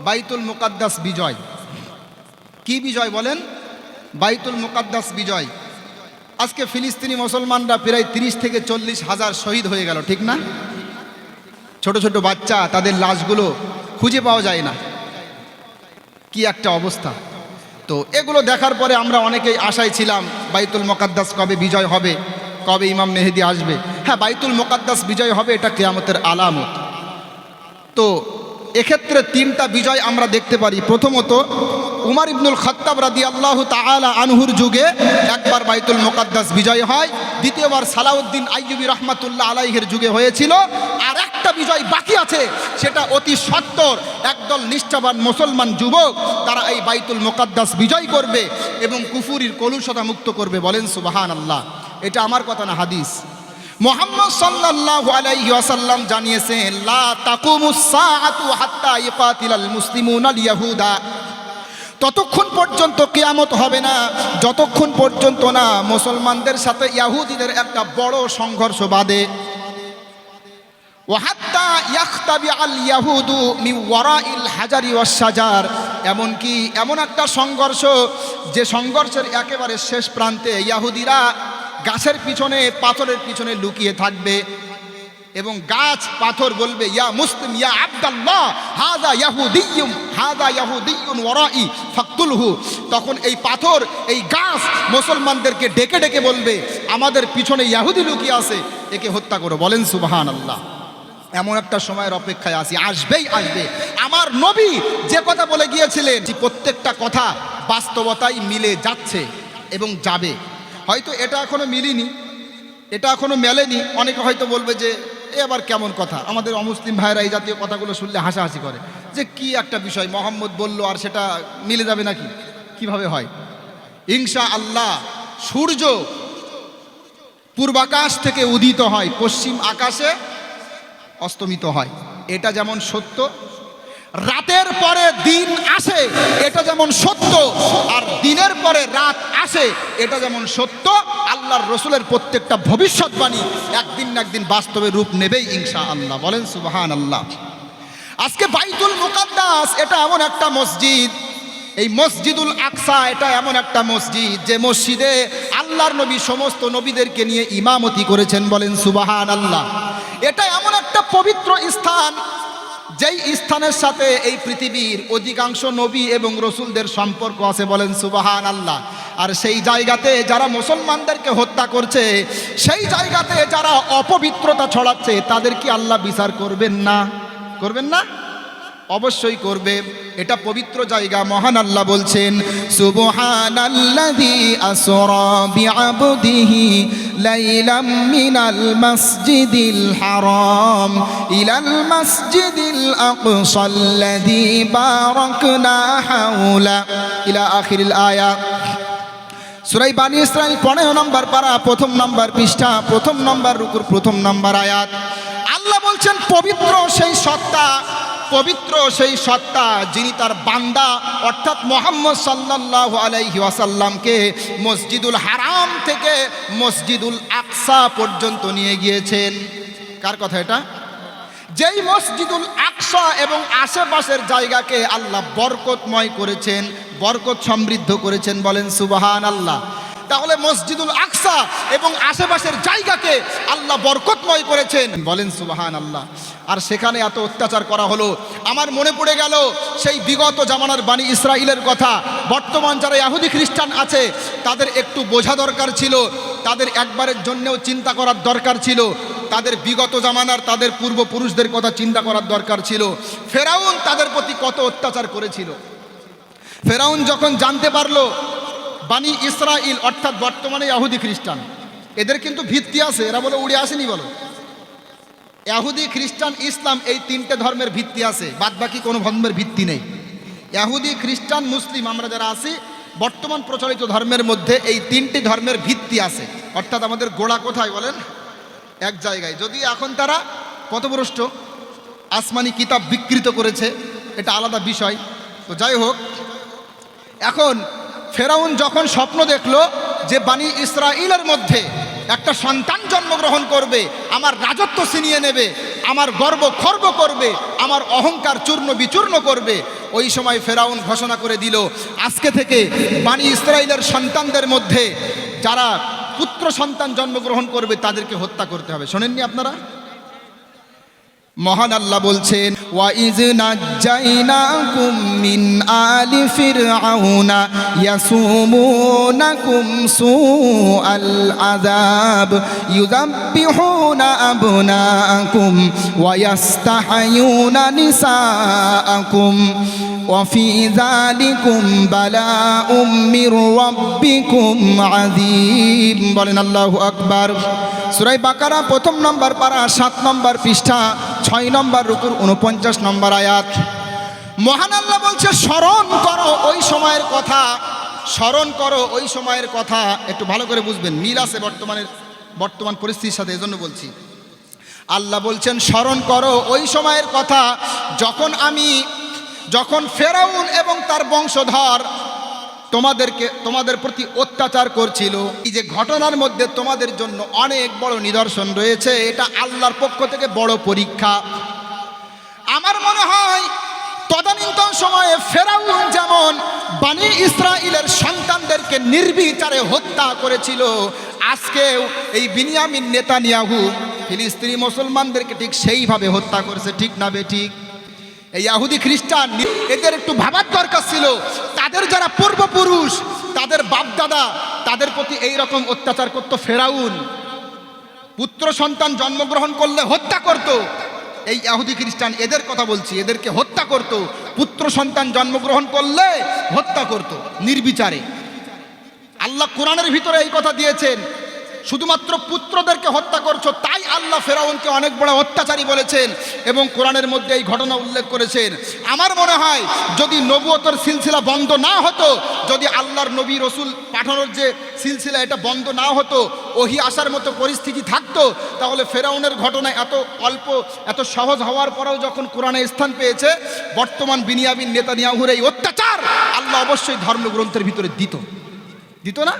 বাইতুল মুকাদ্দাস বিজয়। কি বিজয় বলেন? বাইতুল মুকাদ্দাস বিজয়। আজকে ফিলিস্তিনি মুসলমানরা প্রায় তিরিশ থেকে চল্লিশ হাজার শহীদ হয়ে গেল, ঠিক না? ছোট ছোট বাচ্চা, তাদের লাশগুলো খুঁজে পাওয়া যায় না। কি একটা অবস্থা। তো এগুলো দেখার পরে আমরা অনেকেই আশায় ছিলাম, বাইতুল মোকাদ্দাস কবে বিজয় হবে, কবে ইমাম মেহেদি আসবে। হ্যাঁ বাইতুল মোকাদ্দাস বিজয় হবে এটা কেয়ামতের আলামত। তো এক্ষেত্রে তিনটা বিজয় আমরা দেখতে পারি। প্রথমত, উমার ইবনুল খত্তাব রাদি আল্লাহ তালা আনহুর যুগে একবার বাইতুল মোকাদ্দাস বিজয় হয়, দ্বিতীয়বার সালাউদ্দিন আইয়ুবী রহমাতুল্লাহ আলাইহের যুগে হয়েছিল, আর একটা বিজয় বাকি আছে, সেটা অতি সত্তর। একদল নিষ্ঠাবান মুসলমান যুবক, তারা এই বাইতুল মোকাদ্দাস বিজয় করবে এবং কুফুরির কলুষতা মুক্ত করবে। বলেন সুবাহান আল্লাহ এটা আমার কথা না, হাদিস। মোহাম্মদ সাল্লাল্লাহু আলাইহি ওয়াসাল্লাম জানিয়েছেন লা তাকুমুস সাআতু হাত্তা ইকাতিলাল মুসলিমুনাল ইয়াহুদা ততক্ষণ পর্যন্ত কিয়ামত হবে না, যতক্ষণ পর্যন্ত না মুসলমানদের সাথে ইয়াহুদিদের একটা বড় সংঘর্ষ বাদে ওয়াহাত্তা ইয়াখতাবি আল ইয়াহুদু মি ওয়ারাইল হাজারি ওয়াস সাজার এমনকি এমন একটা সংঘর্ষ, যে সংঘর্ষের একেবারে শেষ প্রান্তে ইয়াহুদিরা গাছের পিছনে, পাথরের পিছনে লুকিয়ে থাকবে এবং গাছ পাথর বলবে, ইয়া মুসলিম, ইয়া আব্দাল্লাহ, হাদা ইয়াহুদিয়ুম হাদা ইয়াহুদিয়ুন ওয়ারাই ফাকতুলহু। তখন এই পাথর, এই গাছ মুসলমানদেরকে ডেকে ডেকে বলবে, আমাদের পিছনে ইয়াহুদি লুকিয়ে আছে, একে হত্যা করো। বলেন, সুবহানাল্লাহ। এমন একটা সময়ের অপেক্ষায় আছি, আসবেই আসবে। আমার নবী যে কথা বলে গিয়েছিলেন প্রত্যেকটা কথা বাস্তবতাই মিলে যাচ্ছে এবং যাবে। হয়তো এটা এখনও মিলিনি, এটা এখনও মেলেনি, অনেকে হয়তো বলবে যে, এ আবার কেমন কথা? আমাদের অমুসলিম ভাইরা এই জাতীয় কথাগুলো শুনলে হাসাহাসি করে। যে কি একটা বিষয়, মোহাম্মদ বলল আর সেটা মিলে যাবে নাকি? কীভাবে হয়? ইনশা আল্লাহ সূর্য পূর্বাকাশ থেকে উদিত হয়, পশ্চিম আকাশে অস্তমিত হয়। এটা যেমন সত্য রাতের পরে দিন আসে, এটা যেমন সত্য, আর দিনের পরে রাত আসে, এটা যেমন সত্য, আল্লাহর রসুলের প্রত্যেকটা ভবিষ্যৎবাণী একদিন না একদিন বাস্তবে রূপ নেবেই ইনশা আল্লাহ বলেন সুবাহান আল্লাহ আজকে বাইতুল মুকাদ্দাস, এটা এমন একটা মসজিদ। এই মসজিদুল আকসা, এটা এমন একটা মসজিদ, যে মসজিদে আল্লাহর নবী সমস্ত নবীদেরকে নিয়ে ইমামতি করেছেন বলেন সুবাহান আল্লাহ এটা এমন একটা পবিত্র স্থান যেই স্থানের সাথে এই পৃথিবীর অধিকাংশ নবী এবং রসুলদের সম্পর্ক আছে বলেন সুবাহান আল্লাহ আর সেই জায়গাতে যারা মুসলমানদেরকে হত্যা করছে, সেই জায়গাতে যারা অপবিত্রতা ছড়াচ্ছে, তাদের কি আল্লাহ বিচার করবেন না? করবেন না? অবশ্যই করবে। এটা পবিত্র জায়গা, মহান আল্লাহ বলছেন ইলাল ইলা আখিরিল সুরাই বানী ইসরাইল পনেরো নম্বর পারা, প্রথম নম্বর পৃষ্ঠা, প্রথম নম্বর রুকুর প্রথম নম্বর আয়াত। আল্লাহ বলছেন, পবিত্র সেই সত্তা পবিত্র সেই সত্তা যিনি তার বান্দা, অর্থাৎ মোহাম্মদ সাল্লাহ আলাইহি ওয়াসাল্লামকে মসজিদুল হারাম থেকে মসজিদুল আকসা পর্যন্ত নিয়ে গিয়েছেন। কার কথা এটা? যেই মসজিদুল আকসা এবং আশেপাশের জায়গাকে আল্লাহ বরকতময় করেছেন, বরকত সমৃদ্ধ করেছেন বলেন সুবাহান আল্লাহ তাহলে মসজিদুল আকসা এবং আশেপাশের জায়গাকে আল্লাহ বরকতময় করেছেন। বলেন সুবাহান আল্লাহ আর সেখানে এত অত্যাচার করা হলো। আমার মনে পড়ে গেল সেই বিগত জামানার বাণী ইসরায়েলের কথা। বর্তমান যারা ইয়াহুদি খ্রিস্টান আছে, তাদের একটু বোঝা দরকার ছিল। তাদের একবারের জন্যেও চিন্তা করার দরকার ছিল। তাদের বিগত জামানার তাদের পূর্বপুরুষদের কথা চিন্তা করার দরকার ছিল। ফেরাউন তাদের প্রতি কত অত্যাচার করেছিল। ফেরাউন যখন জানতে পারল বানি ইসরাইল অর্থাৎ বর্তমানে ইয়াহুদি খ্রিস্টান। এদের কিন্তু ভিত্তি আছে, এরা বলে উড়ে আসেনি বলো। ইয়াহুদি, খ্রিস্টান, ইসলাম এই তিনটে ধর্মের ভিত্তি আছে বাদ বাকি কোনো ধর্মের ভিত্তি নেই। ইয়াহুদি, খ্রিস্টান, মুসলিম, আমরা যারা আছি, বর্তমান প্রচলিত ধর্মের মধ্যে এই তিনটি ধর্মের ভিত্তি আছে। অর্থাৎ আমাদের গোড়া কোথায় বলেন? এক জায়গায়। যদি এখন তারা পথভ্রষ্ট, আসমানি কিতাব বিকৃত করেছে, এটা আলাদা বিষয়। তো যাই হোক, এখন ফেরাউন যখন স্বপ্ন দেখল যে বানি ইসরায়েলের মধ্যে একটা সন্তান জন্মগ্রহণ করবে, আমার রাজত্ব ছিনিয়ে নেবে, আমার গর্ব খর্ব করবে, আমার অহংকার চূর্ণ বিচূর্ণ করবে, ওই সময় ফেরাউন ঘোষণা করে দিল, আজকে থেকে বানি ইসরায়েলের সন্তানদের মধ্যে যারা পুত্র সন্তান জন্মগ্রহণ করবে তাদেরকে হত্যা করতে হবে। শোনেননি আপনারা? মহান আল্লাহ বলছেন ওয়াইজ নাজ্জাইনাকুম মিন আলি ফিরআউনা ইয়াসুমুনাকুম সুআল আযাব ইউযাব্বিহুনা আবনাআকুম ওয়া ইয়াস্তাহয়ুনা নিসাআকুম وفي ذلكم بلاء من ربكم عظيم বলেন আল্লাহু আকবার সূরা বাকারা প্রথম নম্বর পারা সাত নম্বর পৃষ্ঠা ছয় নম্বর রুকুর উনপঞ্চাশ নম্বর আয়াত। মহান আল্লাহ বলছে, স্মরণ করো ওই সময়ের কথা, স্মরণ করো ওই সময়ের কথা। একটু ভালো করে বুঝবেন, মিল আছে বর্তমানের, বর্তমান পরিস্থিতির সাথে, এজন্য বলছি। আল্লাহ বলছেন, স্মরণ করো ওই সময়ের কথা, যখন আমি, যখন ফেরাউন এবং তার বংশধর তোমাদেরকে, তোমাদের প্রতি অত্যাচার করছিল। এই যে ঘটনার মধ্যে তোমাদের জন্য অনেক বড় নিদর্শন রয়েছে, এটা আল্লাহর পক্ষ থেকে বড় পরীক্ষা। আমার মনে হয়, তদানীন্তন সময়ে ফেরাউন যেমন বানি ইসরায়েলের সন্তানদেরকে নির্বিচারে হত্যা করেছিল, আজকেও এই বিনিয়ামিন নেতানিয়াহু ফিলিস্তিনি মুসলমানদেরকে ঠিক সেইভাবে হত্যা করেছে, ঠিক না বে ঠিক? এই ইয়াহুদি খ্রিস্টান, এদের একটু ভাবার দরকার ছিল। তাদের যারা পূর্বপুরুষ, তাদের বাপদাদা, তাদের প্রতি এই রকম অত্যাচার করত ফেরাউন। পুত্র সন্তান জন্মগ্রহণ করলে হত্যা করত। এই ইয়াহুদি খ্রিস্টান, এদের কথা বলছি, এদেরকে হত্যা করত। পুত্র সন্তান জন্মগ্রহণ করলে হত্যা করত, নির্বিচারে। আল্লাহ কোরআনের ভিতরে এই কথা দিয়েছেন শুধুমাত্র পুত্রদেরকে হত্যা করছ, তাই আল্লাহ ফেরাউনকে অনেক বড় অত্যাচারী বলেছেন এবং কোরআনের মধ্যে এই ঘটনা উল্লেখ করেছেন। আমার মনে হয়, যদি নবুয়তর সিলসিলা বন্ধ না হতো, যদি আল্লাহর নবী রসুল পাঠানোর যে সিলসিলা এটা বন্ধ না হতো, ওহি আসার মতো পরিস্থিতি থাকতো, তাহলে ফেরাউনের ঘটনা এত অল্প, এত সহজ হওয়ার পরেও যখন কোরআনে স্থান পেয়েছে, বর্তমান বিনিয়াবিন নেতানিয়াহুর এই অত্যাচার আল্লাহ অবশ্যই ধর্মগ্রন্থের ভিতরে দিত। দিত না?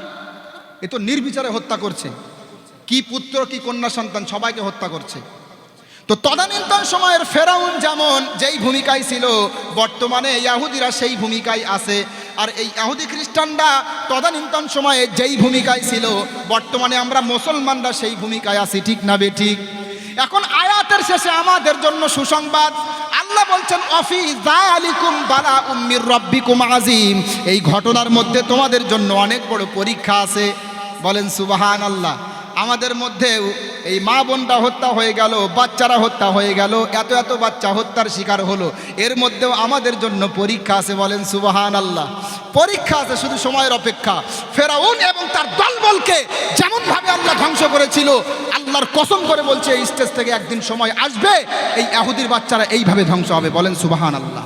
এ তো নির্বিচারে হত্যা করছে। কি পুত্র, কি কন্যা সন্তান সবাইকে হত্যা করছে। তো তদানীন্তন সময়ের ফেরাউন যেমন যেই ভূমিকায় ছিল, বর্তমানে ইয়াহুদিরা সেই ভূমিকায় আছে। আর এই ইয়াহুদি খ্রিস্টানরা তদানীন্তন সময়ে যেই ভূমিকায় ছিল, বর্তমানে আমরা মুসলমানরা সেই ভূমিকায় আছি, ঠিক না বে, ঠিক? এখন আয়াতের শেষে আমাদের জন্য সুসংবাদ। আল্লাহ বলছেন, অফি জালিকুম বালা উম্মির রব্বিকুম আজিম এই ঘটনার মধ্যে তোমাদের জন্য অনেক বড় পরীক্ষা আছে। বলেন সুবাহান আল্লাহ আমাদের মধ্যেও এই মা বোনটা হত্যা হয়ে গেল, বাচ্চারা হত্যা হয়ে গেল, এত এত বাচ্চা হত্যার শিকার হলো। এর মধ্যেও আমাদের জন্য পরীক্ষা আছে, বলেন সুবাহান আল্লাহ পরীক্ষা আছে শুধু সময়ের অপেক্ষা। ফেরাউন এবং তার দলবলকে যেমনভাবে আল্লাহ ধ্বংস করেছিল, আল্লাহর কসম করে বলছে, এই স্টেজ থেকে একদিন সময় আসবে, এই এহুদির বাচ্চারা এইভাবে ধ্বংস হবে, বলেন সুবাহান আল্লাহ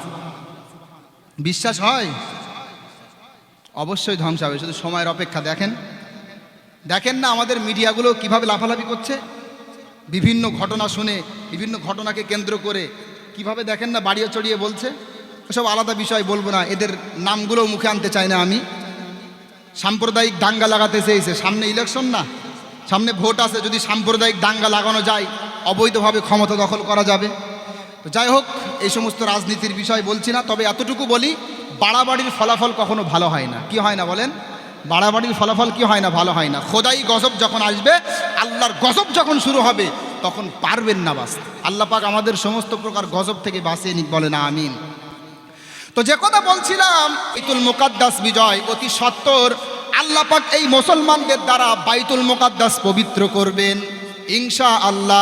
বিশ্বাস হয়? অবশ্যই ধ্বংস হবে, শুধু সময়ের অপেক্ষা, দেখেন। দেখেন না আমাদের মিডিয়াগুলো কীভাবে লাফালাফি করছে? বিভিন্ন ঘটনা শুনে, বিভিন্ন ঘটনাকে কেন্দ্র করে কীভাবে দেখেন না বাড়িয়ে চড়িয়ে বলছে? এসব আলাদা বিষয় বলব না, এদের নামগুলো মুখে আনতে চাই না আমি। সাম্প্রদায়িক দাঙ্গা লাগাতে চেয়েছে, সামনে ইলেকশন না? সামনে ভোট আছে, যদি সাম্প্রদায়িক দাঙ্গা লাগানো যায়, অবৈধভাবে ক্ষমতা দখল করা যাবে। তো যাই হোক, এই সমস্ত রাজনীতির বিষয় বলছি না, তবে এতটুকু বলি, বাড়াবাড়ির ফলাফল কখনো ভালো হয় না। কি হয় না বলেন? বাড়াবাড়ির ফলাফল কি হয় না? ভালো হয় না। খোদাই গজব যখন আসবে, আল্লাহর গজব যখন শুরু হবে, তখন পারবেন না বাস। আল্লাহ পাক আমাদের সমস্ত প্রকার গজব থেকে বাঁচিয়ে নিক বলে না আমিন। তো যে কথা বলছিলাম ইতুল মুকাদ্দাস বিজয়, অতি সত্তর। আল্লাহ পাক এই মুসলমানদের দ্বারা বাইতুল মুকাদ্দাস পবিত্র করবেন। ইনশা আল্লাহ